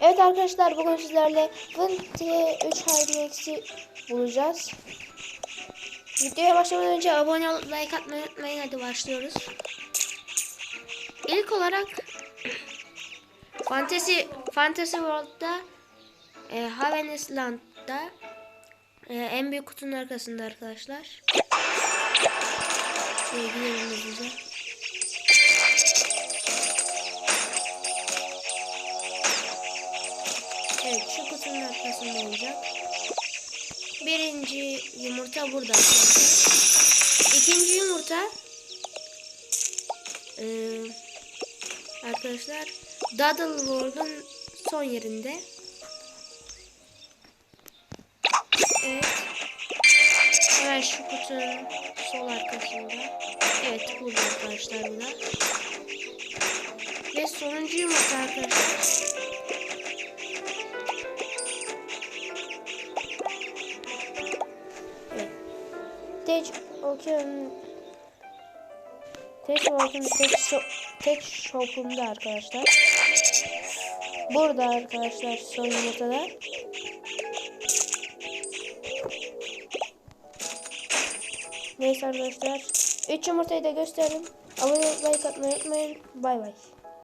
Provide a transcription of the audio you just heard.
Evet arkadaşlar bugün sizlerle Vınti'ye 3 Hydrex'i bulacağız. Videoya başlamadan önce abone olup like atmayı unutmayın. Hadi başlıyoruz. İlk olarak Fantasy Fantasy World'da e, Haven Island'da e, en büyük kutunun arkasında arkadaşlar. Şöyle gidelim Evet şu kutunun arkasında olacak. Birinci yumurta burada arkadaşlar. İkinci yumurta eee, arkadaşlar Daddle World'un son yerinde. Evet. Hemen şu kutunun sol arkasında. Evet burada arkadaşlar bu da. Ve sonuncu yumurta arkadaşlar. Tek okyanın tek okyanın tek shop, tek shop'unda arkadaşlar. Burada arkadaşlar son yumurtada. Neyse arkadaşlar. 3 yumurtayı da gösterdim. Abone olmayı like atmayı unutmayın. Bay bay.